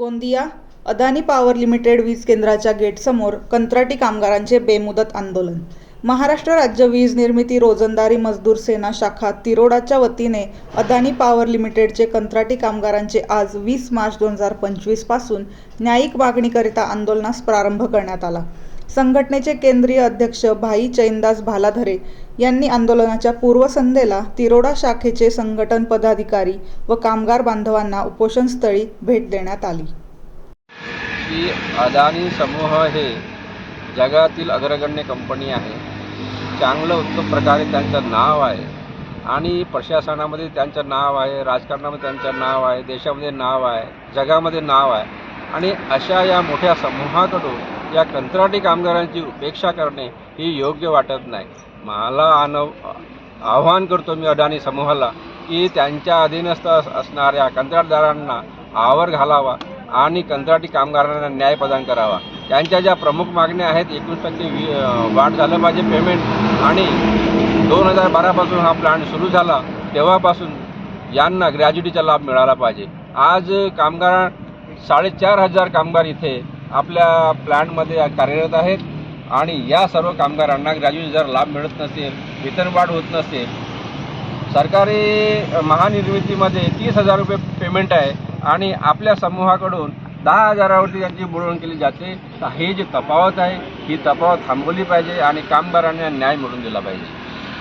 Gondia Adani power limited वीज केंद्राच्या गेटसमोर कंत्राटी कामगारांचे बेमुदत आंदोलन. महाराष्ट्र राज्य वीज निर्मिती रोजंदारी मजदूर सेना शाखा तिरोडाच्या वतीने अदानी पॉवर लिमिटेडचे कंत्राटी कामगारांचे आज वीस मार्च दोन हजार पंचवीसपासून न्यायिक मागणीकरिता आंदोलनास प्रारंभ करण्यात आला. संघटनेचे केंद्रीय अध्यक्ष भाई चैनदास भालाधरे यांनी आंदोलनाच्या पूर्वसंध्येला तिरोडा शाखेचे संघटन पदाधिकारी व कामगार बांधवांना उपोषणस्थळी भेट देण्यात आली. की अदानी समूह हे जगातील अग्रगण्य कंपनी आहे. चांगलं उत्तम प्रकारे त्यांचं नाव आहे आणि प्रशासनामध्ये त्यांचं नाव आहे राजकारणामध्ये त्यांचं नाव आहे देशामध्ये नाव आहे जगामध्ये नाव आहे आणि अशा या मोठ्या समूहाकडून या कंत्राटी कामगारांची उपेक्षा करणे ही योग्य वाटत नाही. मला आनव आव्हान करतो मी अडाणी समूहाला की त्यांच्या अधीनस्थ असणाऱ्या कंत्राटदारांना आवर घालावा आणि कंत्राटी कामगारांना न्याय प्रदान करावा. त्यांच्या ज्या प्रमुख मागण्या आहेत एकवीस टक्के वाढ झालं पाहिजे पेमेंट आणि दोन हजार बारापासून हा प्लांट सुरू झाला तेव्हापासून यांना ग्रॅज्युटीचा लाभ मिळाला पाहिजे. आज कामगार साडेचार हजार कामगार इथे आपल्या प्लॅनमध्ये कार्यरत आहेत आणि या सर्व कामगारांना ग्रॅज्युएट जर लाभ मिळत नसेल वेतनवाढ होत नसेल सरकारी महानिर्मितीमध्ये तीस हजार रुपये पेमेंट आहे आणि आपल्या समूहाकडून दहा हजारावरती त्यांची मुळवण केली जाते तर हे जे तफावत आहे ही तफावत थांबवली पाहिजे आणि कामगारांना न्याय मिळून दिला पाहिजे.